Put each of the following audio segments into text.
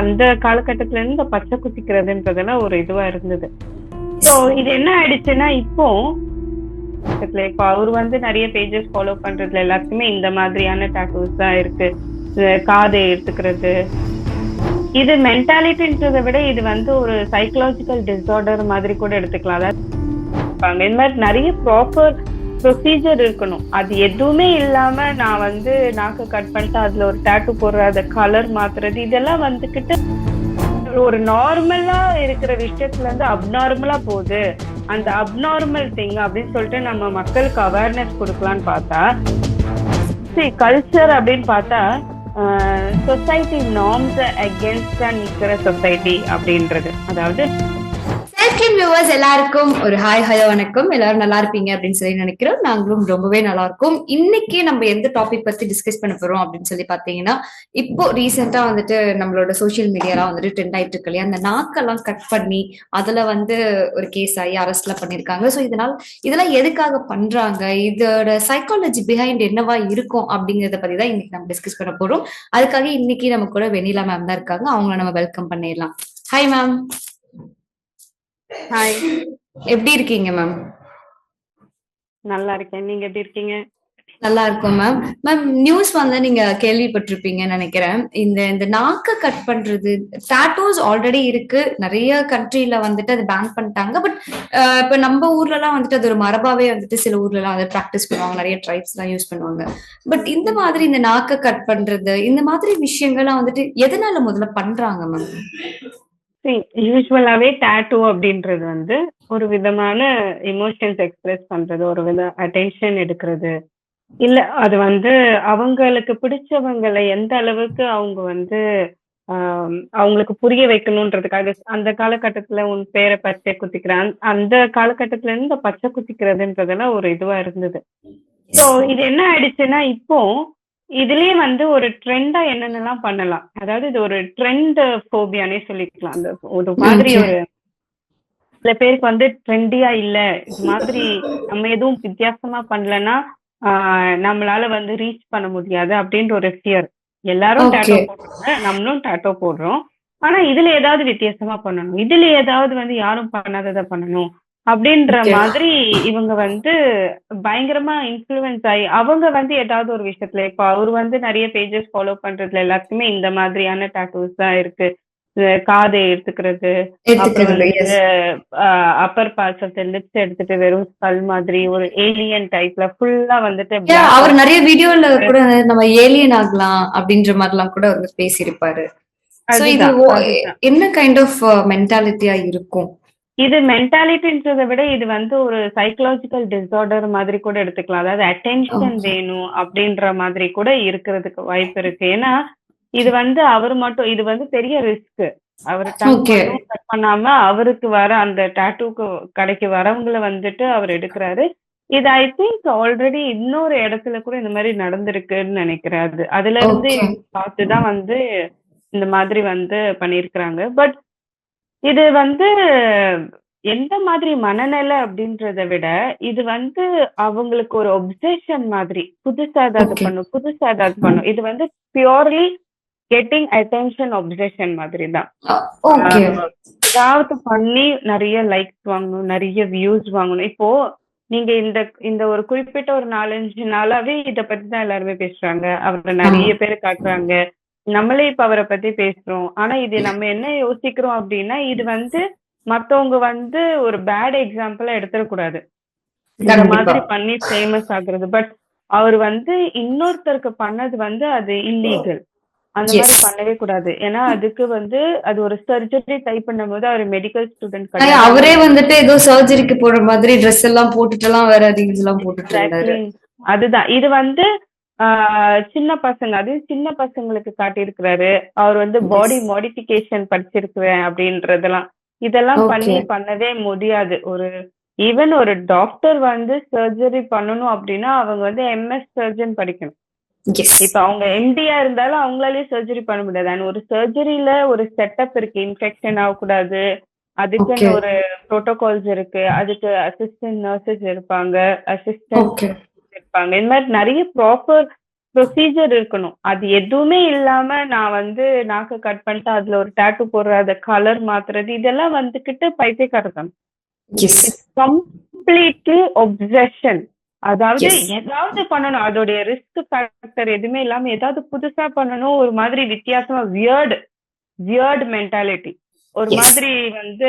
அந்த காலகட்டத்துல இருந்து இந்த பச்சை குத்திக்கிறதுன்றதெல்லாம் ஒரு இதுவா இருந்தது. ஸோ இது என்ன ஆயிடுச்சுன்னா இப்போ இப்போ அவர் வந்து நிறைய பேஜஸ் ஃபாலோ பண்றதுல எல்லாத்துக்குமே இந்த மாதிரியான டாட்டூஸ் தான் இருக்கு. காதை எடுத்துக்கிறது. இது மென்டாலிட்டின்றதை விட இது வந்து ஒரு சைக்கலாஜிக்கல் டிசார்டர் மாதிரி கூட எடுத்துக்கலாம். அதாவது இந்த மாதிரி நிறைய ப்ராப்பர் ப்ரொசீஜர் இருக்கணும். அது எதுவுமே இல்லாம நான் வந்து நாக்கு கட் பண்ணிட்டு அதுல ஒரு டேட்டு போடுற அதை கலர் மாத்துறது இதெல்லாம் வந்துகிட்டு ஒரு நார்மலா இருக்கிற விஷயத்துல இருந்து அப்நார்மலா போகுது. அந்த அப்நார்மல் திங் அப்படின்னு சொல்லிட்டு நம்ம மக்களுக்கு அவேர்னஸ் கொடுக்கலான்னு பார்த்தா சரி கல்ச்சர் அப்படின்னு பார்த்தா சொசைட்டி நார்ம்ஸ் அகேன்ஸ்டா நிக்கிற சொசைட்டி அப்படின்றது. அதாவது செல்ஃப் வியூவர்ஸ் எல்லாருக்கும் ஒரு ஹாய் ஹலோ வணக்கம். எல்லாரும் நல்லா இருப்பீங்க அப்படின்னு சொல்லி நினைக்கிறோம். நாங்களும் ரொம்பவே நல்லா இருக்கோம். இன்னைக்கு நம்ம எந்த டாபிக் பத்தி டிஸ்கஸ் பண்ண போறோம் அப்படின்னு சொல்லி பாத்தீங்கன்னா இப்போ ரீசெண்டா வந்துட்டு நம்மளோட சோஷியல் மீடியாலாம் வந்துட்டு ட்ரெண்ட் ஆயிட்டு இருக்கு இல்லையா? அந்த நாக்கெல்லாம் கட் பண்ணி அதுல வந்து ஒரு கேஸ் ஆகி அரெஸ்ட்ல பண்ணிருக்காங்க ஸோ இதனால இதெல்லாம் எதுக்காக பண்றாங்க? இதோட சைக்காலஜி பிஹைண்ட் என்னவா இருக்கும் அப்படிங்கறத பத்தி தான் இன்னைக்கு நம்ம டிஸ்கஸ் பண்ண போறோம். அதுக்காக இன்னைக்கு நம்ம கூட வெண்ணிலா மேம் தான் இருக்காங்க. அவங்கள நம்ம வெல்கம் பண்ணிடலாம். ஹாய் மேம் ஹாய் எப்படி இருக்கீங்க மேம் நல்லா இருக்கேன் நீங்க எப்படி இருக்கீங்க? நல்லா இருக்கும் மேம் மேம் நியூஸ் வந்து நீங்க கேள்விப்பட்டிருப்பீங்கன்னு நினைக்கிறேன். இந்த இந்த நாக்க கட் பண்றது டாட்டூஸ் ஆல்ரெடி இருக்கு. நிறைய கண்ட்ரில வந்துட்டு அது பேன் பண்ணிட்டாங்க. பட் இப்ப நம்ம ஊர்ல எல்லாம் வந்துட்டு அது ஒரு மரபாவே வந்துட்டு சில ஊர்ல எல்லாம் அதை ப்ராக்டிஸ் பண்ணுவாங்க. நிறைய ட்ரைப்ஸ் எல்லாம் யூஸ் பண்ணுவாங்க. பட் இந்த மாதிரி இந்த நாக்க கட் பண்றது இந்த மாதிரி விஷயங்கள்லாம் வந்துட்டு எதனால முதல்ல பண்றாங்க மேம் யூஸ்வலாவே டேட்டூ அப்படின்றது வந்து ஒரு விதமான எமோஷன்ஸ் எக்ஸ்பிரஸ் பண்றது ஒரு வித அட்டென்ஷன் எடுக்கிறது. இல்ல அது வந்து அவங்களுக்கு பிடிச்சவங்களை எந்த அளவுக்கு அவங்க வந்து அவங்களுக்கு புரிய வைக்கணுன்றதுக்காக அந்த காலகட்டத்துல உன் பேரை பச்சை குத்திக்கிறான் அந்த காலகட்டத்துல இருந்து இந்த பச்சை குத்திக்கிறதுன்றதெல்லாம் ஒரு இதுவா இருந்தது. ஸோ இது என்ன ஆயிடுச்சுன்னா இப்போ இதுலயே வந்து ஒரு ட்ரெண்டா என்னென்னலாம் பண்ணலாம்? அதாவது இது ஒரு ட்ரெண்ட் ஃபோபியானே சொல்லிக்கலாம். அந்த ஒரு மாதிரி. ஒரு சில பேருக்கு வந்து ட்ரெண்டியா இல்ல. இது மாதிரி நம்ம எதுவும் வித்தியாசமா பண்ணலன்னா ஆஹ் நம்மளால வந்து ரீச் பண்ண முடியாது அப்படின்ற ஒரு ஃபியர் எல்லாரும். டேட்டோ போடுறாங்க. நம்மளும் டேட்டோ போடுறோம். ஆனா இதுல ஏதாவது வித்தியாசமா பண்ணணும். இதுல ஏதாவது வந்து யாரும் பண்ணாததை பண்ணணும். அப்படின்ற. மாதிரி இவங்க வந்து பயங்கரமா இன்ஃப்ளூயன்ஸ் ஆகி அவங்க வந்து ஏதாவது ஒரு விஷயத்துல இப்ப அவர் வந்து நிறைய பேஜஸ் ஃபாலோ பண்றதுல எல்லாத்துக்குமே இந்த மாதிரியான டாட்டூஸ் தான் இருக்கு. காதை எடுத்துக்கிறது அப்புறம் வந்து அப்பர் பார்ட்ஸ் ஆஃப் லிப்ஸ் எடுத்துட்டு வெறும் ஸ்கல் மாதிரி ஒரு ஏலியன் டைப்ல ஃபுல்லா வந்துட்டு அவர் நிறைய வீடியோல கூட நம்ம ஏலியன் ஆகலாம் அப்படின்ற மாதிரிலாம் கூட அவர் பேசியிருப்பாரு. என்ன கைண்ட் ஆஃப் மென்டாலிட்டியா இருக்கும்? இது மென்டாலிட்டின்றதை விட இது வந்து ஒரு சைக்கலாஜிக்கல் டிசார்டர் மாதிரி கூட எடுத்துக்கலாம் அதாவது அட்டென்ஷன். வேணும் அப்படின்ற மாதிரி கூட இருக்கிறதுக்கு வாய்ப்பு இருக்கு ஏன்னா இது வந்து அவர் மட்டும் இது வந்து பெரிய ரிஸ்க் அவர். கட் பண்ணாம அவருக்கு வர அந்த டாட்டூக்கு கடைக்கு வரவங்களை வந்துட்டு அவர் எடுக்கிறாரு இது ஐ திங்க் ஆல்ரெடி இன்னொரு இடத்துல கூட இந்த மாதிரி நடந்திருக்குன்னு நினைக்கிறேன் அது அதுல இருந்து. பார்த்துதான் வந்து இந்த மாதிரி வந்து பண்ணியிருக்கிறாங்க பட் இது வந்து எந்த மாதிரி மனநிலை அப்படின்றத விட இது வந்து அவங்களுக்கு ஒரு ஒப்சேஷன் மாதிரி. புதுசா ஏதாவது. பண்ணும் புதுசா ஏதாவது பண்ணும். இது வந்து பியூர்லி கெட்டிங் அட்டென்ஷன் ஒப்சேஷன் மாதிரி தான் ஏதாவது பண்ணி நிறைய லைக்ஸ் வாங்கணும் நிறைய வியூஸ் வாங்கணும். இப்போ நீங்க இந்த இந்த ஒரு குறிப்பிட்ட ஒரு நாலஞ்சு நாளாவே இத பத்தி தான் எல்லாருமே பேசுறாங்க. அவரை நிறைய பேர் காட்டுறாங்க. நம்மளே இப்ப அவரை பத்தி பேசுறோம். ஆனா இது நம்ம என்ன யோசிக்கிறோம் அப்படின்னா இது வந்து மத்தவங்க வந்து ஒரு பேட் எக்ஸாம்பிளா எடுத்துடக்கூடாது இந்த. மாதிரி பண்ணி ஃபேமஸ் ஆகுறது பட் அவர் வந்து இன்னொருத்தருக்கு பண்ணது வந்து அது இல்லீகல் அந்த. மாதிரி பண்ணவே கூடாது. ஏன்னா அதுக்கு வந்து அது ஒரு சர்ஜரி டைப் பண்ணும்போது அவர் மெடிக்கல் ஸ்டூடெண்ட் அவரே வந்துட்டு ஏதோ சர்ஜரிக்கு போடுற மாதிரி ட்ரெஸ் எல்லாம் போட்டுட்டு எல்லாம் வேற ரீல்ஸ் எல்லாம் போட்டுட்டு. அதுதான். இது வந்து சின்ன பசங்க அது சின்ன பசங்களுக்கு காட்டியிருக்கிறாரு. அவர் வந்து. பாடி மாடிஃபிகேஷன் படிச்சிருக்கிறேன் அப்படின்றதெல்லாம். இதெல்லாம். பண்ணி பண்ணவே முடியாது. ஒரு ஈவன் ஒரு டாக்டர் வந்து சர்ஜரி பண்ணணும் அப்படின்னா அவங்க வந்து எம்எஸ் சர்ஜன் படிக்கணும். இப்ப அவங்க எம்டியா இருந்தாலும் அவங்களாலே சர்ஜரி பண்ண முடியாது. அண்ட் ஒரு சர்ஜரியில ஒரு செட்டப் இருக்கு. இன்ஃபெக்ஷன் ஆகக்கூடாது. அதுக்குன்னு. ஒரு ப்ரோட்டோகால்ஸ் இருக்கு. அதுக்கு அசிஸ்டன்ட் நர்சஸ் இருப்பாங்க. அசிஸ்டன்ட் இருப்பாங்க இந்த மாதிரி நிறைய ப்ராப்பர் ப்ரொசீஜர் இருக்கணும். அது எதுவுமே இல்லாம நான் வந்து நாக்கு கட் பண்ணிட்டு அதுல ஒரு டேட்டு போடுறது கலர் மாத்துறது இதெல்லாம் வந்துகிட்டு பைத்தியக்காரத்தனம் கம்ப்ளீட்லி ஒப்சஷன் அதாவது. ஏதாவது பண்ணணும். அதோடைய ரிஸ்க் ஃபேக்டர் எதுவுமே இல்லாம ஏதாவது புதுசா பண்ணணும். ஒரு மாதிரி வித்தியாசமா வியர்டு வியர்டு மென்டாலிட்டி ஒரு. மாதிரி வந்து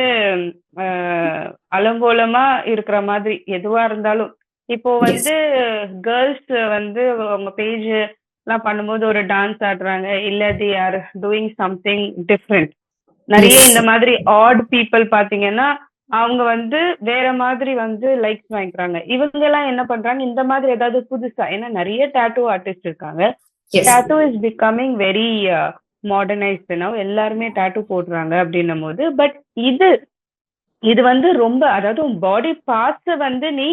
அலங்கோலமா இருக்கிற மாதிரி எதுவா இருந்தாலும் இப்போ வந்து கேர்ள்ஸ் வந்து அவங்க பேஜ் எல்லாம் பண்ணும்போது ஒரு டான்ஸ் ஆடுறாங்க. இல்ல they are doing something different நிறைய. இந்த மாதிரி ஆட் பீப்புள் பாத்தீங்கன்னா அவங்க வந்து வேற மாதிரி வந்து லைக்ஸ் வாங்கிக்கிறாங்க. இவங்க எல்லாம் என்ன பண்றாங்க? இந்த மாதிரி ஏதாவது புதுசா ஏன்னா நிறைய டாட்டூ ஆர்டிஸ்ட் இருக்காங்க. Tattoo is becoming very modernised now எல்லாருமே டாட்டூ போடுறாங்க அப்படின்னும் போது பட் இது இது வந்து ரொம்ப அதாவது பாடி பார்ட்ஸ் வந்து நீ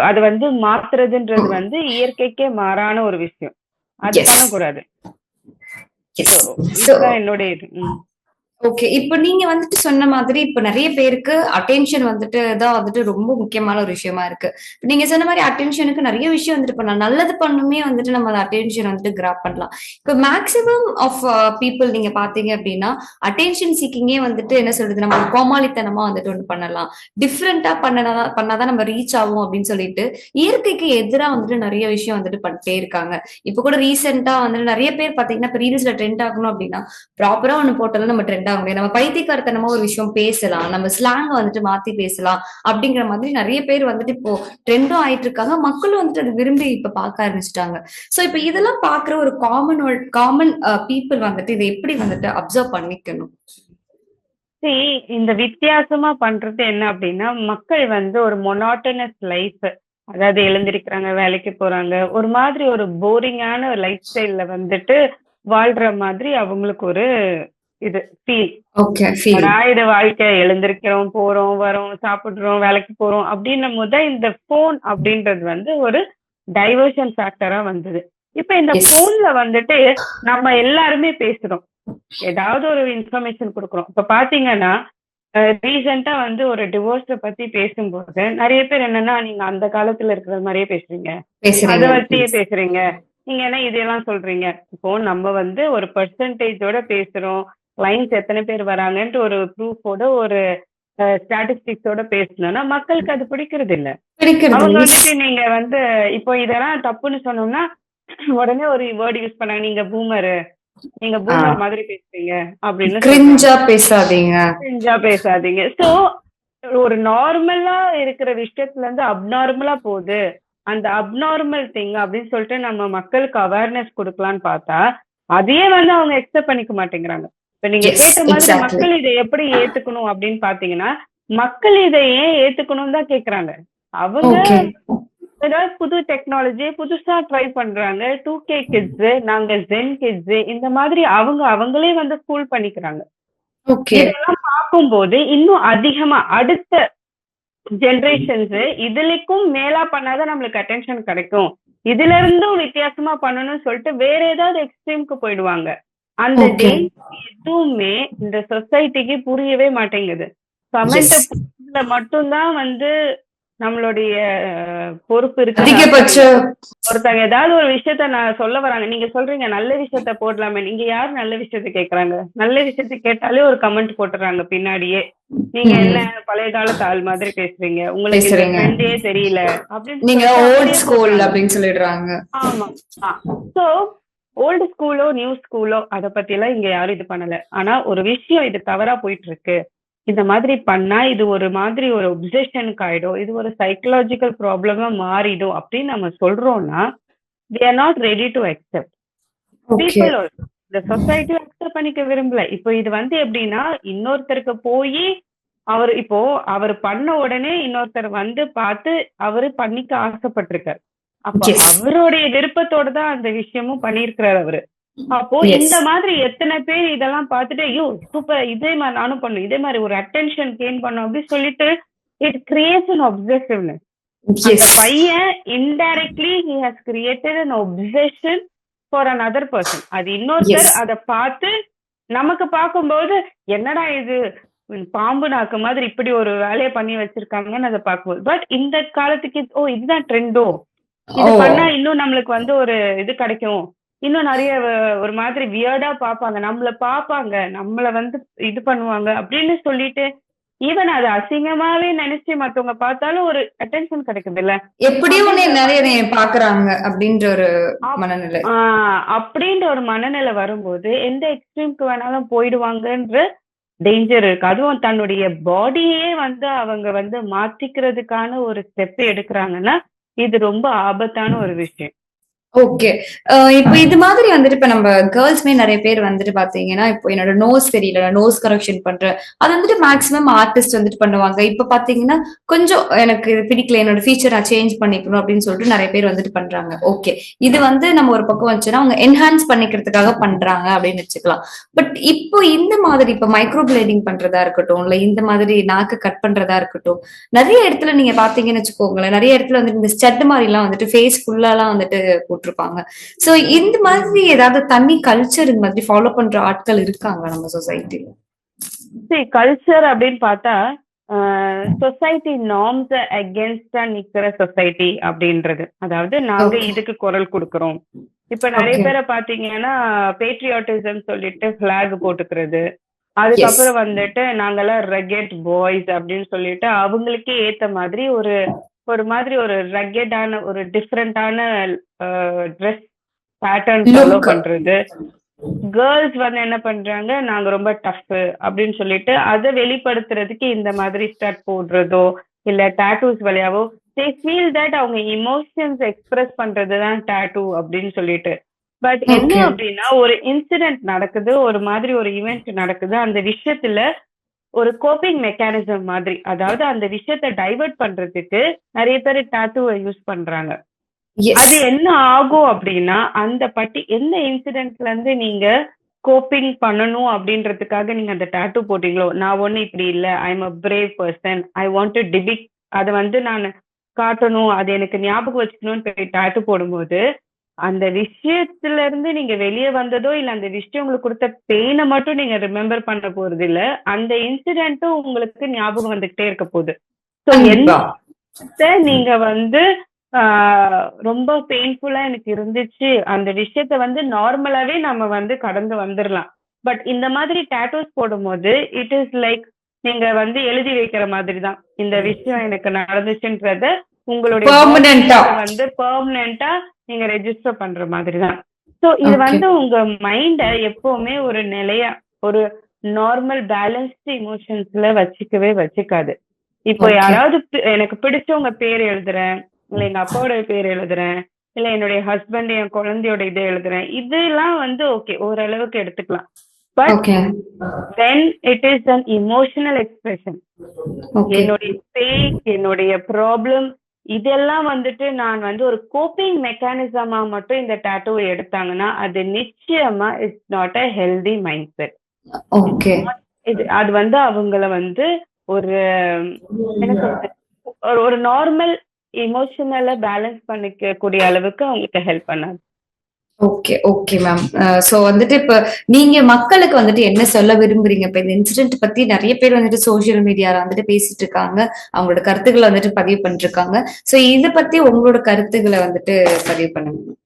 அது வந்து மாத்துறதுன்றது வந்து இயற்கைக்கே மாறான ஒரு விஷயம். அது. பண்ணக்கூடாது. என்னுடைய இது. ஓகே இப்போ நீங்க வந்துட்டு சொன்ன மாதிரி இப்போ நிறைய பேருக்கு அட்டென்ஷன் வந்துட்டு தான் வந்துட்டு ரொம்ப முக்கியமான ஒரு விஷயமா இருக்கு. நீங்க சொன்ன மாதிரி அட்டென்ஷனுக்கு நிறைய விஷயம் வந்துட்டு பண்ணலாம். நல்லது பண்ணுமே வந்துட்டு நம்ம அந்த அட்டென்ஷன் வந்துட்டு கிராப் பண்ணலாம். இப்போ மேக்சிமம் ஆஃப் பீப்புள் நீங்க பாத்தீங்க அப்படின்னா அட்டென்ஷன் சீக்கிங்கே வந்துட்டு என்ன சொல்றது நம்ம கோமாளித்தனமா வந்துட்டு ஒன்று பண்ணலாம். டிஃப்ரெண்டா பண்ணதான் பண்ணாதான் நம்ம ரீச் ஆகும் அப்படின்னு சொல்லிட்டு இயற்கைக்கு எதிரா வந்துட்டு நிறைய விஷயம் வந்துட்டு பண்ணிட்டே இருக்காங்க. இப்போ கூட ரீசெண்டா வந்துட்டு நிறைய பேர் பாத்தீங்கன்னா இப்போ ரீல்ஸ்ல ட்ரெண்ட் ஆகணும் அப்படின்னா ப்ராப்பரா ஒன்னு போட்டாலும் நம்ம ட்ரெண்ட் ஆக முடியும். நம்ம பைத்தியக்காரத்தனமா ஒரு விஷயம் பேசலாம். நம்ம ஸ்லாங் வந்துட்டு மாத்தி பேசலாம் அப்படிங்கிற மாதிரி நிறைய பேர் வந்துட்டு இப்போ ட்ரெண்டும் ஆயிட்டு இருக்காங்க. மக்களும் வந்துட்டு அதை விரும்பி இப்ப பார்க்க ஆரம்பிச்சிட்டாங்க. சோ இப்ப இதெல்லாம் பாக்குற ஒரு காமன் காமன் பீப்புள் வந்துட்டு இதை எப்படி வந்துட்டு அப்சர்வ் பண்ணிக்கணும்? இந்த வித்தியாசமா பண்றது என்ன அப்படின்னா மக்கள் வந்து ஒரு மொனாட்டனஸ் லைஃப் அதாவது எழுந்திருக்கிறாங்க வேலைக்கு போறாங்க ஒரு மாதிரி ஒரு போரிங்கான லைஃப் ஸ்டைல்ல வந்துட்டு வாழ்ற மாதிரி அவங்களுக்கு ஒரு இது ஃபீல் இது வாழ்க்கை எழுந்திருக்கிறோம் போறோம் வரோம் சாப்பிடுறோம் வேலைக்கு போறோம் அப்படின்னும் போது இந்த போன் அப்படின்றது வந்து ஒரு டைவர்ஷன் ஃபேக்டரா வந்தது. இப்ப இந்த. போன்ல வந்துட்டு நம்ம எல்லாருமே பேசுறோம். ஏதாவது ஒரு இன்ஃபர்மேஷன் கொடுக்குறோம். இப்ப பாத்தீங்கன்னா ரீசெண்டா வந்து ஒரு டிவோர்ஸ பத்தி பேசும்போது நிறைய பேர் என்னன்னா நீங்க அந்த காலத்துல இருக்கிற மாதிரியே பேசுறீங்க. அத பேசுறீங்க பேசுறீங்க. நீங்க என்ன இதெல்லாம் சொல்றீங்க? இப்போ நம்ம வந்து ஒரு பர்சன்டேஜோட பேசுறோம். கிளைண்ட்ஸ் எத்தனை பேர் வராங்கன்ட்டு ஒரு ப்ரூஃபோட ஒரு ஸ்டாட்டிஸ்டிக்ஸோட பேசணும்னா மக்களுக்கு அது பிடிக்கிறது இல்ல. அவங்க. வந்துட்டு நீங்க வந்து இப்போ இதெல்லாம் தப்புன்னு சொன்னோம்னா உடனே ஒரு வேர்டு யூஸ் பண்ணாங்க. நீங்க பூமரு நீங்க பூமர் மாதிரி பேசுறீங்க அப்படின்னு. கிரிஞ்சா பேசாதீங்க. கிரிஞ்சா பேசாதீங்க. சோ ஒரு நார்மலா இருக்கிற விஷயத்துல இருந்து அப்நார்மலா போகுது. அந்த அப்நார்மல் திங் அப்படின்னு சொல்லிட்டு நம்ம மக்களுக்கு அவேர்னஸ் கொடுக்கலாம்னு பார்த்தா அதையே வந்து அவங்க எக்ஸெப்ட் பண்ணிக்க மாட்டேங்கிறாங்க. இப்ப நீங்க கேட்ட மாதிரி. மக்கள் இதை எப்படி ஏத்துக்கணும் அப்படின்னு பாத்தீங்கன்னா மக்கள் இதை ஏன் ஏத்துக்கணும் தான் கேக்குறாங்க. அவங்க ஏதாவது புது டெக்னாலஜி புதுசா ட்ரை பண்றாங்க. டூ கே கிட்ஸ் நாங்க ஜென் கிட்ஸ் இந்த மாதிரி அவங்க அவங்களே வந்து ஃபூல் பண்ணிக்கிறாங்க. இதெல்லாம் பார்க்கும்போது இன்னும் அதிகமா அடுத்த ஜெனரேஷன்ஸ் இதுலக்கும் மேலா பண்ணாதான் நம்மளுக்கு அட்டென்ஷன் கிடைக்கும். இதுல இருந்தும் வித்தியாசமா பண்ணணும்னு சொல்லிட்டு வேற ஏதாவது எக்ஸ்ட்ரீம்க்கு போயிடுவாங்க. அந்த எதுவுமே இந்த சொசைட்டிக்கு புரியவே மாட்டேங்குது. கமெண்ட் மட்டும்தான் வந்து நம்மளுடைய பொறுப்பு இருக்கு. அதிகபட்ச ஒருத்தங்க ஏதாவது ஒரு விஷயத்த நான் சொல்ல வராங்க. நீங்க சொல்றீங்க நல்ல விஷயத்த போடலாமே. நீங்க யார் நல்ல விஷயத்த கேக்குறாங்க? நல்ல விஷயத்த கேட்டாலே ஒரு கமெண்ட் போட்டுறாங்க பின்னாடியே. நீங்க. என்ன பழைய காலத்து ஆள் மாதிரி பேசுறீங்க? உங்களுக்கு தெரியல அப்படின்னு நீங்க ஓல்ட் ஸ்கூல். அப்படின்னு சொல்லிடுறாங்க. ஆமா. சோ ஓல்டு ஸ்கூலோ நியூ ஸ்கூலோ அத பத்தி எல்லாம் இங்க யாரும் இது பண்ணல. ஆனா ஒரு விஷயம் இது தவறா போயிட்டு இருக்கு இந்த மாதிரி பண்ணா இது ஒரு மாதிரி ஒரு ஒப்சஷனுக்கு ஆயிடும். இது ஒரு சைக்கலாஜிக்கல் ப்ராப்ளமா மாறிடும். அப்படின்னு நம்ம சொல்றோம்னா we are not ready to accept people இந்த சொசைட்டி அக்செப்ட் பண்ணிக்க விரும்பல. இப்போ இது வந்து எப்படின்னா இன்னொருத்தருக்கு போய் அவர் இப்போ அவர் பண்ண உடனே இன்னொருத்தர் வந்து பார்த்து அவரு பண்ணிக்க ஆசைப்பட்டிருக்காரு. அப்போ. அவருடைய விருப்பத்தோட தான் அந்த விஷயமும் பண்ணியிருக்கிறாரு அவரு அப்போ. இந்த மாதிரி எத்தனை பேர் இதெல்லாம் பார்த்துட்டு ஐயோ சூப்பர் இதே மாதிரி நானும் பண்ணும் இதே மாதிரி ஒரு அட்டென்ஷன் கெயின் பண்ணும் அப்படின்னு சொல்லிட்டு இட் கிரியேட்ஸ் அன் எஸ் பையன் indirectly he has created an obsession for another person அது இன்னொருத்தர். அதை பார்த்து நமக்கு பார்க்கும்போது என்னடா இது பாம்பு நாக்கு மாதிரி இப்படி ஒரு வேலையை பண்ணி வச்சிருக்காங்கன்னு அதை பார்க்கும்போது பட் இந்த காலத்துக்கு ஓ இதுதான் ட்ரெண்டோ இது. பண்ணா இன்னும் நம்மளுக்கு வந்து ஒரு இது கிடைக்கும். இன்னும் நிறைய ஒரு மாதிரி வியர்டா பாப்பாங்க. நம்மள பாப்பாங்க. நம்மள வந்து இது பண்ணுவாங்க அப்படின்னு சொல்லிட்டு ஈவன் அது அசிங்கமாவே நினைச்சு மத்தவங்க பார்த்தாலும் ஒரு அட்டென்ஷன் கிடைக்குது இல்ல எப்படியும் நிறைய பாக்குறாங்க அப்படின்ற ஒரு மனநிலை. ஆஹ் அப்படின்ற ஒரு மனநிலை வரும்போது எந்த எக்ஸ்ட்ரீம்க்கு வேணாலும் போயிடுவாங்கன்ற டேஞ்சர் இருக்கு. அதுவும் தன்னுடைய பாடியே வந்து அவங்க வந்து மாத்திக்கிறதுக்கான ஒரு ஸ்டெப் எடுக்கிறாங்கன்னா இது ரொம்ப ஆபத்தான ஒரு விஷயம். ஓகே இப்போ இது மாதிரி வந்துட்டு இப்ப நம்ம கேர்ள்ஸ்மே நிறைய பேர் வந்துட்டு பாத்தீங்கன்னா இப்போ என்னோட நோஸ் தெரியல நோஸ் கரெக்ஷன் பண்றேன். அது வந்துட்டு மேக்ஸிமம் ஆர்டிஸ்ட் வந்துட்டு பண்ணுவாங்க. இப்ப பாத்தீங்கன்னா கொஞ்சம் எனக்கு இது பிடிக்கல என்னோட ஃபீச்சர் நான் சேஞ்ச் பண்ணிக்கணும் அப்படின்னு சொல்லிட்டு நிறைய பேர் வந்துட்டு பண்றாங்க. ஓகே இது வந்து நம்ம ஒரு பக்கம் வச்சுன்னா அவங்க என்ஹான்ஸ் பண்ணிக்கிறதுக்காக பண்றாங்க அப்படின்னு வச்சுக்கலாம். பட் இப்போ இந்த மாதிரி இப்ப மைக்ரோ பிளேடிங் பண்றதா இருக்கட்டும் இல்ல இந்த மாதிரி நாக்கு கட் பண்றதா இருக்கட்டும் நிறைய இடத்துல நீங்க பாத்தீங்கன்னு வச்சுக்கோங்களேன் நிறைய இடத்துல வந்துட்டு இந்த ஸ்டட் மாதிரி எல்லாம் வந்துட்டு ஃபேஸ் ஃபுல்லாலாம் வந்துட்டு போட்டிருப்பாங்க. சோ இந்த மாதிரி ஏதாவது தனி கல்ச்சர் இந்த மாதிரி ஃபாலோ பண்ற ஆட்கள் இருக்காங்க நம்ம சொசைட்டில சரி கல்ச்சர் அப்படின்னு பார்த்தா சொசைட்டி நார்ம்ஸ் அகேன்ஸ்டா நிக்கிற சொசைட்டி அப்படின்றது. அதாவது நாங்க. இதுக்கு குரல் கொடுக்கறோம். இப்ப நிறைய. பேரை பாத்தீங்கன்னா பேட்ரியாட்டிசம் சொல்லிட்டு பிளாக் போட்டுக்கிறது. அதுக்கப்புறம் வந்துட்டு நாங்கெல்லாம் ரெகெட் பாய்ஸ் அப்படின்னு சொல்லிட்டு அவங்களுக்கே ஏத்த மாதிரி ஒரு ஒரு மாதிரி ஒரு ரகெட்டான ஒரு டிஃப்ரெண்டான ட்ரெஸ் பேட்டர்ன் ஃபாலோ. பண்றது கேர்ள்ஸ் வந்து என்ன பண்றாங்க நாங்க ரொம்ப டஃப் அப்படின்னு சொல்லிட்டு அதை வெளிப்படுத்துறதுக்கு இந்த மாதிரி ஸ்டட் போடுறதோ இல்ல டாட்டூஸ் வழியாவோ தே ஃபீல் தட் அவங்க இமோஷன்ஸ் எக்ஸ்பிரஸ் பண்றதுதான் டாட்டூ அப்படின்னு சொல்லிட்டு பட் என்ன. அப்படின்னா ஒரு இன்சிடென்ட் நடக்குது ஒரு மாதிரி ஒரு ஈவெண்ட் நடக்குது அந்த விஷயத்துல ஒரு கோப்பிங் மெக்கானிசம் மாதிரி. அதாவது அந்த விஷயத்த டைவர்ட் பண்றதுக்கு நிறைய பேர் டாட்டூவை யூஸ் பண்றாங்க. அது என்ன ஆகும் அப்படின்னா அந்த பட்டி எந்த இன்சிடென்ட்ல இருந்து நீங்க கோப்பிங் பண்ணணும் அப்படின்றதுக்காக நீங்க அந்த டாட்டூ போட்டீங்களோ நான் ஒண்ணு இப்படி இல்ல I am a brave person I want to depict அதை வந்து நான் காட்டணும் அது எனக்கு ஞாபகம் வச்சுக்கணும்னு போய் டாட்டூ போடும்போது அந்த விஷயத்துல இருந்து நீங்க வெளியே வந்ததோ இல்ல அந்த விஷயம் உங்களுக்கு கொடுத்த பெயினை மட்டும் நீங்க ரிமெம்பர் பண்ண போறது இல்ல அந்த இன்சிடென்ட்டும் உங்களுக்கு ஞாபகம் வந்துகிட்டே இருக்க போகுது. So, எந்த நீங்க வந்து ஆஹ் ரொம்ப பெயின்ஃபுல்லா எனக்கு இருந்துச்சு அந்த விஷயத்த வந்து நார்மலாவே நம்ம வந்து கடந்து வந்துடலாம் பட் இந்த மாதிரி டாட்டூஸ் போடும்போது இட் இஸ் லைக் நீங்க வந்து எழுதி வைக்கிற மாதிரி தான் இந்த விஷயம் எனக்கு நடந்துச்சுன்றத உங்களுடைய வந்து பெர்மனண்டா நீங்க ரெஜிஸ்டர் பண்ற மாதிரி தான் சோ இது. வந்து உங்க மைண்ட எப்பவுமே ஒரு நிலையா ஒரு நார்மல் பேலன்ஸ்டு இமோஷன்ஸ்ல வச்சுக்கவே வச்சுக்காது. இப்போ. யாராவது எனக்கு பிடிச்சவங்க பேர் எழுதுறேன் இல்ல எங்க அப்பாவோட பேர் எழுதுறேன் இல்ல என்னுடைய ஹஸ்பண்ட் என் குழந்தையோட இதை எழுதுறேன் இதெல்லாம் வந்து ஓகே ஓரளவுக்கு எடுத்துக்கலாம். But then it is an emotional expression என்னுடைய பெயின் என்னுடைய ப்ராப்ளம் இதெல்லாம் வந்துட்டு நான் வந்து ஒரு கோப்பிங் மெக்கானிசமா மட்டும் இந்த டாட்டூவை எடுத்தாங்கன்னா அது நிச்சயமா it's not a healthy mindset okay இது அது வந்து அவங்கள வந்து ஒரு ஒரு ஒரு நார்மல் இமோஷனல பேலன்ஸ் பண்ணிக்க கூடிய அளவுக்கு அவங்களுக்கு ஹெல்ப் பண்ணாது. ஓகே ஓகே மேம் சோ வந்துட்டு இப்ப நீங்க மக்களுக்கு வந்துட்டு என்ன சொல்ல விரும்புறீங்க? இப்ப இந்த இன்சிடென்ட் பத்தி நிறைய பேர் வந்துட்டு சோசியல் மீடியால வந்துட்டு பேசிட்டு இருக்காங்க. அவங்களோட கருத்துக்களை வந்துட்டு பதிவு பண்ணிட்டு இருக்காங்க சோ இத பத்தி உங்களோட கருத்துக்களை வந்துட்டு பதிவு பண்ணுங்க.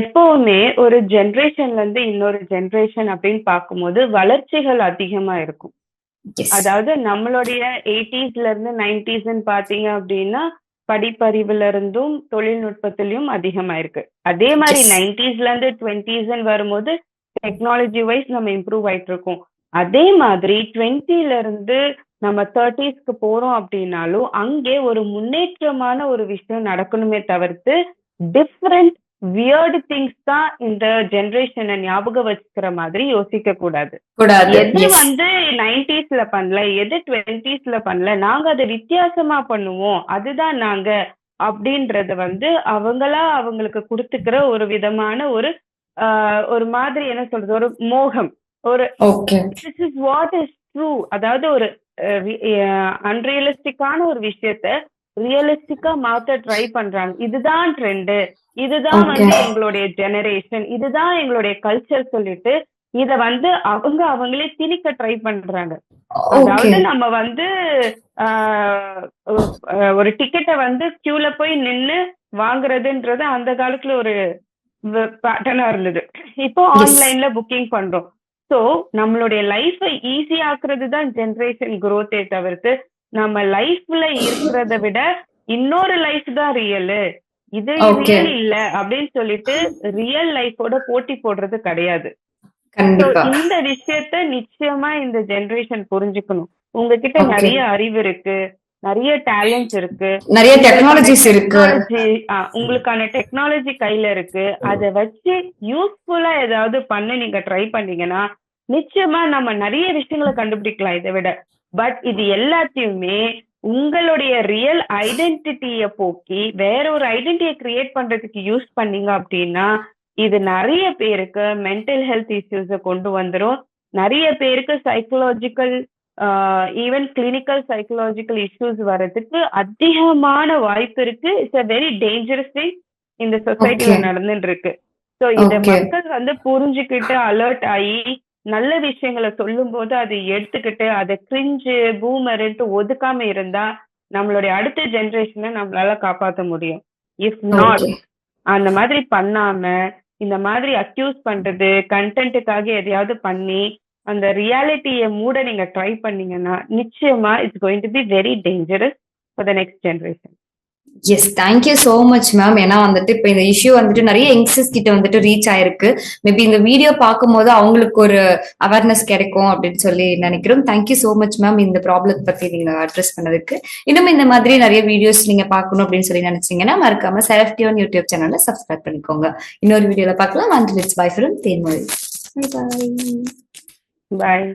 எப்பவுமே ஒரு ஜெனரேஷன்ல இருந்து இன்னொரு ஜெனரேஷன் அப்படின்னு பார்க்கும்போது வளர்ச்சிகள் அதிகமா இருக்கும். அதாவது நம்மளுடைய எயிட்டிஸ்ல இருந்து நைன்டிஸ்ன்னு பாத்தீங்க அப்படின்னா படிப்பறிவுல இருந்தும் தொழில்நுட்பத்திலயும் அதிகமா இருக்கு அதே மாதிரி. நைன்டிஸ்ல இருந்து டுவெண்ட்டிஸ்ன்னு வரும்போது டெக்னாலஜி வைஸ் நம்ம இம்ப்ரூவ் ஆயிட்டு இருக்கோம் அதே மாதிரி டுவெண்ட்டில இருந்து நம்ம தேர்ட்டிஸ்க்கு போறோம் அப்படின்னாலும் அங்கே ஒரு முன்னேற்றமான ஒரு விஷயம் நடக்கணுமே தவிர்த்து டிஃப்ரெண்ட் வியர்டு திங்ஸ் தான் இந்த ஜெனரேஷனை ஞாபகம் வச்சுக்கிற மாதிரி யோசிக்க கூடாது. எது. வந்து நைன்டிஸ்ல பண்ணல எது டுவெண்ட்டிஸ்ல பண்ணல நாங்க அதை வித்தியாசமா பண்ணுவோம் அதுதான் நாங்க அப்படின்றத வந்து அவங்களா அவங்களுக்கு கொடுத்துக்கிற ஒரு விதமான ஒரு ஒரு மாதிரி என்ன சொல்றது ஒரு மோகம். ஒரு this is what is true அதாவது ஒரு அன்ரியலிஸ்டிக்கான ஒரு விஷயத்த ரியலிஸ்டிக்கா மாத்த ட்ரை பண்றாங்க. இதுதான் ட்ரெண்டு இதுதான். வந்து எங்களுடைய ஜெனரேஷன் இதுதான் எங்களுடைய கல்ச்சர் சொல்லிட்டு இத வந்து அவங்க அவங்களே திணிக்க ட்ரை பண்றாங்க. அதாவது நம்ம வந்து ஒரு- டிக்கெட்டை வந்து கியூல போய் நின்னு வாங்குறதுன்றது அந்த காலத்துல ஒரு பேட்டர்னா இருந்தது. இப்போ. ஆன்லைன்ல புக்கிங் பண்றோம். சோ நம்மளுடைய லைஃபை ஈஸி ஆக்குறது தான் ஜெனரேஷன் growth-ஏ தவிர்த்து நம்ம லைஃப்ல இருக்கிறத விட இன்னொரு லைஃப் தான் ரியல் இது. ரியல் இல்ல அப்படின்னு சொல்லிட்டு ரியல் லைஃபோட போட்டி போடுறது கிடையாது. இந்த விஷயத்த நிச்சயமா இந்த ஜெனரேஷன் புரிஞ்சுக்கணும். உங்ககிட்ட. நிறைய அறிவு இருக்கு நிறைய டேலண்ட் இருக்கு. நிறைய டெக்னாலஜிஸ் இருக்கு. உங்களுக்கான டெக்னாலஜி கையில இருக்கு. அத வச்சு யூஸ்ஃபுல்லா ஏதாவது பண்ண நீங்க ட்ரை பண்ணீங்கன்னா நிச்சயமா நம்ம நிறைய விஷயங்களை கண்டுபிடிக்கலாம் இதை விட. பட் இது எல்லாத்தையுமே உங்களுடைய ரியல் ஐடென்டிட்டிய போக்கி வேற ஒரு ஐடென்டிட்டியை கிரியேட் பண்றதுக்கு யூஸ் பண்ணீங்க அப்படின்னா இது நிறைய பேருக்கு மென்டல் ஹெல்த் இஷ்யூஸ கொண்டு வந்துரும் நிறைய பேருக்கு psychological even clinical psychological issues வர்றதுக்கு அதிகமான வாய்ப்பு இருக்கு it's a very dangerous thing இந்த சொசைட்டில. நடந்துட்டு இருக்கு ஸோ இத. மக்கள் வந்து புரிஞ்சுக்கிட்டு அலர்ட் ஆகி நல்ல விஷயங்களை சொல்லும்போது அதை எடுத்துக்கிட்டு அதை கிரிஞ்சு பூமருன்ட்டு ஒதுக்காம இருந்தா நம்மளுடைய அடுத்த ஜெனரேஷனை நம்மளால காப்பாத்த முடியும் இஃப் நாட். அந்த மாதிரி பண்ணாம இந்த மாதிரி அக்யூஸ் பண்றது கண்டென்ட்டுக்காக எதையாவது பண்ணி அந்த ரியாலிட்டியை மூட நீங்க ட்ரை பண்ணீங்கன்னா நிச்சயமா it's going to be very dangerous for the next generation yes thank you so much ma'am ஏன்னா வந்துட்டு இப்ப இந்த இஷ்யூ வந்துட்டு நிறைய யங்ஸ்டர்ஸ் கிட்ட வந்துட்டு ரீச் ஆயிருக்கு. மேபி இந்த வீடியோ பார்க்கும்போது அவங்களுக்கு ஒரு அவேர்னஸ் கிடைக்கும் அப்படின்னு சொல்லி நினைக்கிறோம். தேங்க்யூ சோ மச் மேம் இந்த ப்ராப்ளத்தை பத்தி நீங்க அட்ரஸ் பண்ணதுக்கு. இன்னும் இந்த மாதிரி நிறைய வீடியோஸ் நீங்க பார்க்கணும் அப்படின்னு சொல்லி நினைச்சீங்கன்னா மறக்காம செலக்டிவன் யூடியூப் சேனலை சப்ஸ்கிரைப் பண்ணிக்கோங்க. இன்னொரு வீடியோல பார்க்கலாம். And it's bye from Thenmozhi bye bye